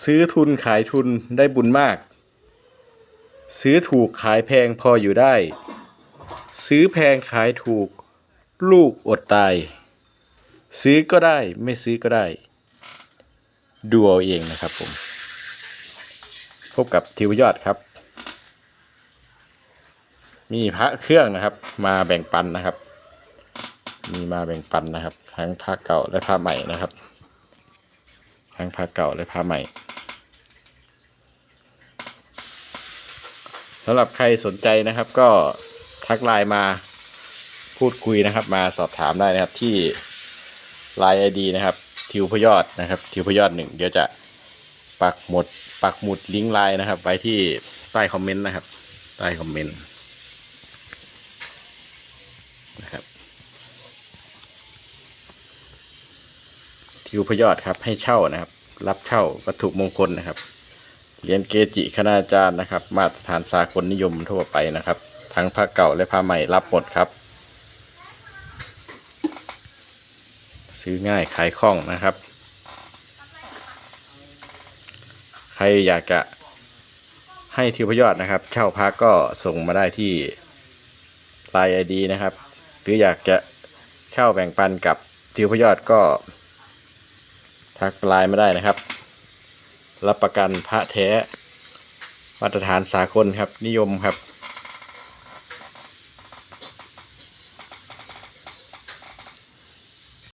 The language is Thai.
ซื้อทุนขายทุนได้บุญมาก ซื้อถูกขายแพงพออยู่ได้ ซื้อแพงขายถูก ลูกอดตาย ซื้อก็ได้ไม่ซื้อก็ได้ ดูเอาเองนะครับผม พบกับทิวยอดครับ มีพระเครื่องนะครับ มาแบ่งปันนะครับ มีมาแบ่งปันนะครับ ทั้งผ้าเก่าและผ้าใหม่นะครับ ทั้งผ้าเก่าและผ้าใหม่สำหรับใครสนใจนะครับ ก็ทักไลน์มาพูดคุยนะครับ มาสอบถามได้นะครับที่ไลน์ไอดีนะครับ ทิวพยอดนะครับ ทิวพยอดหนึ่งเดี๋ยวจะปักหมุดปักหมุดลิงก์ไลน์นะครับ ไว้ที่ใต้คอมเมนต์นะครับ ใต้คอมเมนต์นะครับ ทิวพยอดครับ ให้เช่านะครับ รับเช่าวัตถุมงคลนะครับเหรียญเกจิคณาจารย์นะครับ มาตรฐานสากลนิยมทั่วไปนะครับ ทั้งผ้าเก่าและผ้าใหม่รับหมดครับ ซื้อง่ายขายคล่องนะครับ ใครอยากจะให้ทิวพยอดนะครับ เช่าพักก็ส่งมาได้ที่ไลน์ไอดีนะครับ หรืออยากจะเช่าแบ่งปันกับทิวพยอดก็ ทักไลน์มาได้นะครับ รับประกันพระแท้ มาตรฐานสากลครับนิยมครับ